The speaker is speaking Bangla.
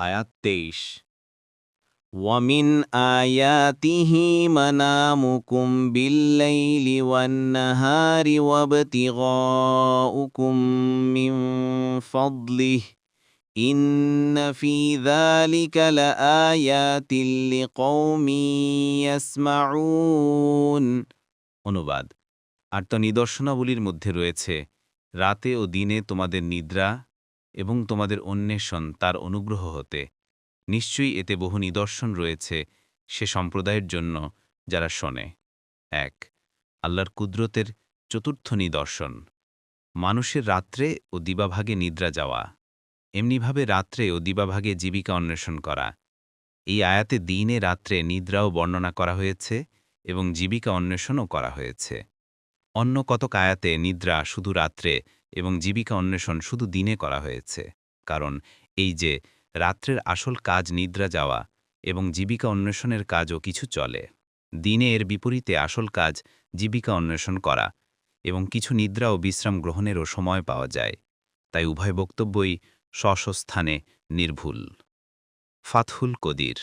আয়াত তেইশ ومن آياته منامكم بالليل والنهار وابتغاؤكم من فضله إن في ذلك لآيات لقوم يسمعون অনুবাদ আর তো নিদর্শনাবলীর মধ্যে রয়েছে রাতে ও দিনে তোমাদের নিদ্রা এবং তোমাদের অন্বেষণ তার অনুগ্রহ হতে। নিশ্চয়ই এতে বহু নিদর্শন রয়েছে সে সম্প্রদায়ের জন্য যারা শোনে। এক, আল্লাহর কুদরতের চতুর্থ নিদর্শন। মানুষের রাত্রে ও দিবাভাগে নিদ্রা যাওয়া। এমনিভাবে রাত্রে ও দিবাভাগে জীবিকা অন্বেষণ করা। এই আয়াতে দিনে রাত্রে নিদ্রাও বর্ণনা করা হয়েছে এবং জীবিকা অন্বেষণও করা হয়েছে। অন্য কতক আয়াতে নিদ্রা শুধু রাত্রে এবং জীবিকা অন্বেষণ শুধু দিনে করা হয়েছে। কারণ এই যে, রাত্রের আসল কাজ নিদ্রা যাওয়া এবং জীবিকা অন্বেষণের কাজও কিছু চলে। দিনে এর বিপরীতে আসল কাজ জীবিকা অন্বেষণ করা এবং কিছু নিদ্রা ও বিশ্রাম গ্রহণেরও সময় পাওয়া যায়। তাই উভয় বক্তব্যই স্বস্থানে নির্ভুল। ফাতহুল কদির